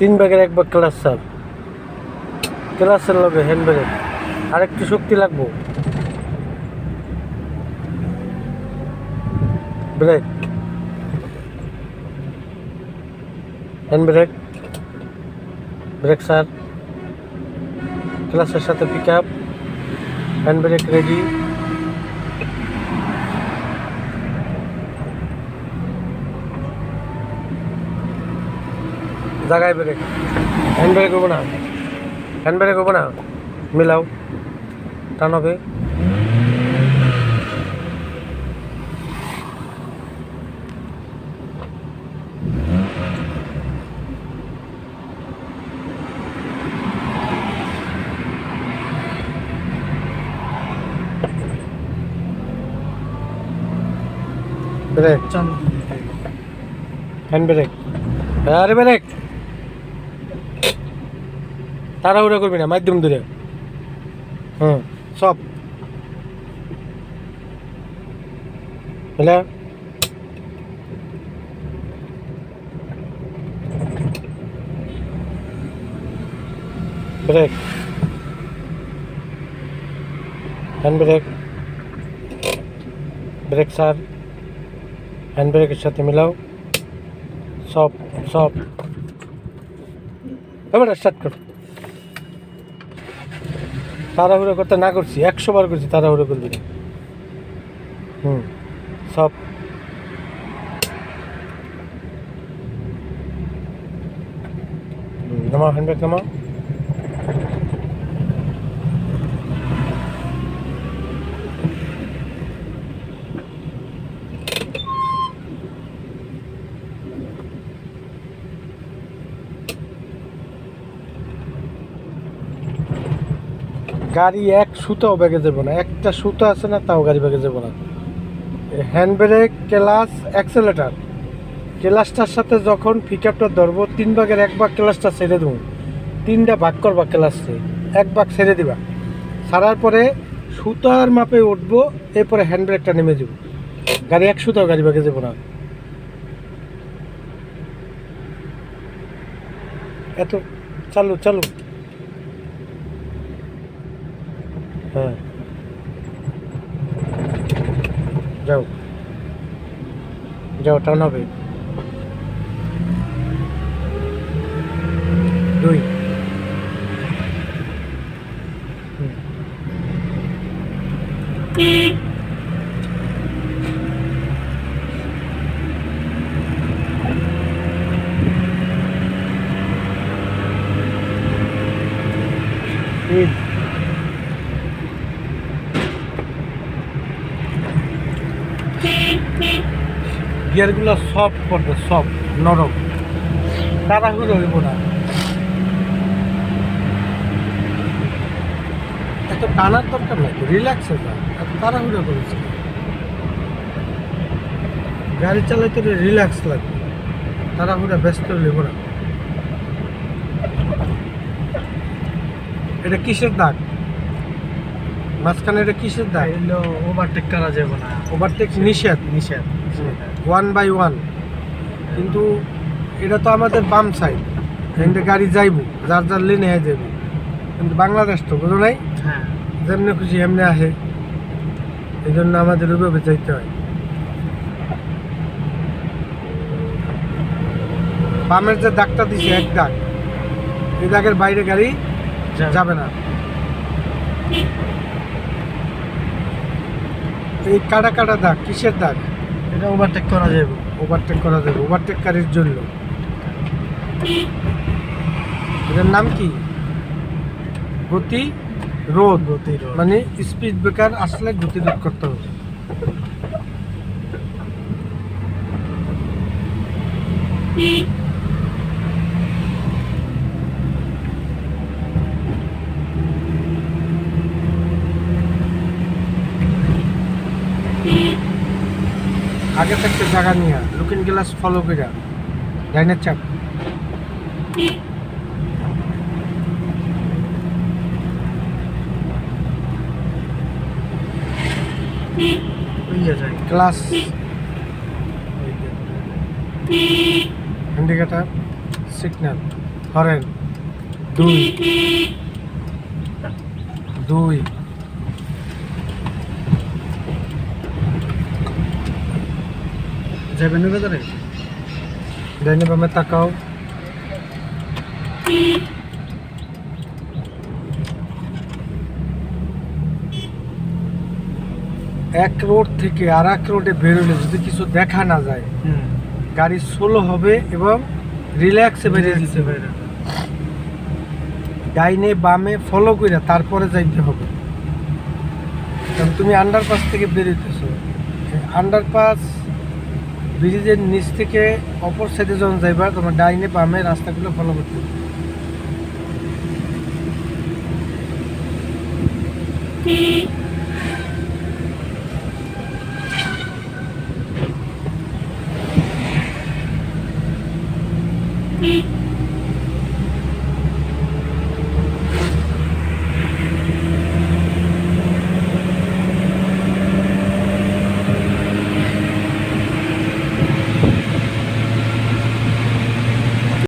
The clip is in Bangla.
তিন ব্যাগের এক ব্যাগ ক্লাস স্যার। ক্লাসের লগে হ্যান্ড ব্রেক আর একটু শক্তি লাগবো। Brake. Hand brake brake sir. ক্লাসের সাথে pick up hand brake ready জায়গায় ব্রেক হ্যান্ড ব্রেক হব না? হ্যান্ড ব্রেক হব না? মিলাও। টান হবে। ব্রেক। Hand brake. আরে ব্রেক। তাড়াহুড়া করবি না, মাধ্যম ধরে। হুম, সব। Hello brake. Hand brake. Brake sir. Hand ব্রেকের সাথে মিলাও। সব সব। এবার স্টার্ট কর। তাড়াহুড়ো করতে না করছি, একশো বার করছি তাড়াহুড়ো করবি না। হুম, সব। নামাও হ্যান্ডব্যাগ নামাও গাড়ি এক সুতাও ব্যাগে যাব না। একটা সুতো আছে না, তাও গাড়ি ব্যাগে যাব না। হ্যান্ড ব্রেক ক্লাস অ্যাক্সেলেটার ক্লাসটার সাথে যখন আপটা ধরবো, তিন ভাগের এক ভাগ ক্লাসটা ছেড়ে দেবো। তিনটা ভাগ করবা ক্লাসে এক ভাগ ছেড়ে দিবা। ছাড়ার পরে সুতার মাপে উঠবো, এরপরে হ্যান্ড ব্রেকটা নেমে যাব। গাড়ি এক সুতাও গাড়ি ব্যাগে যাব না। এত, চালু চালু। হ্যাঁ যাও যাও টান হবে দুই হুম। তিন গিয়ারগুলো সব করবে, সব, নরম। তাড়াহুড়ো হইব না। এত টানার দরকার নাই রিল্যাক্সে যা এত তাড়াহুড়ো করেছে গাড়ি চালাইতে রিল্যাক্স লাগবে। তাড়াহুড়া ব্যস্ত হইব না। এটা কিসের দাগ? মাঝখানে এটা কিসের দাগ? এগুলো ওভারটেক করা যাবে না। ওভারটেক নিষেধ নিষেধ। ওয়ান বাই ওয়ান কিন্তু এটা তো আমাদের বাম সাইড এখানে গাড়ি যাইব যার যার লেনে যাবে কিন্তু বাংলাদেশ তো বুঝো নাই? হ্যাঁ। যেমনি খুশি এমনি আসে এই জন্য আমাদের ওইভাবে যাইতে হয়। বামের যে দাগটা দিছে এক দাগ এই দাগের বাইরে গাড়ি যাবে না। এই কাটা কাটা দাগ কিসের দাগ? এটা ওভারটেক করা যাবে ওভারটেক করা যাবে ওভারটেককারীর জন্য। এটার নাম কি? গতি রোধ। গতি রোধ। মানে স্পিড ব্রেকার আসলে গতি রোধ করতে হবে। আগে থাকতে জায়গা নিয়ে লুকিং গ্লাস ফলো করে লাইনের চাপ। ক্লাস ইন্ডিকেটার সিগন্যাল ধরেন দুই। দুই। যাবেন ভেতরে। ডাইনে বামে তাকাও। এক রোড থেকে আর এক রোডে বেরোলে যদি কিছু দেখা না যায় গাড়ি স্লো হবে এবং রিল্যাক্সে বেরিয়ে দিতে দিতে পারে ডাইনে বামে ফলো করে তারপরে যাইতে হবে। কারণ তুমি আন্ডারপাস থেকে বেরোতেছো আন্ডারপাস ব্রিজের নিচ থেকে অপর সাইডে যখন যাইবা তোমার ডাইনে বামে রাস্তাগুলো ফলো করতে হবে।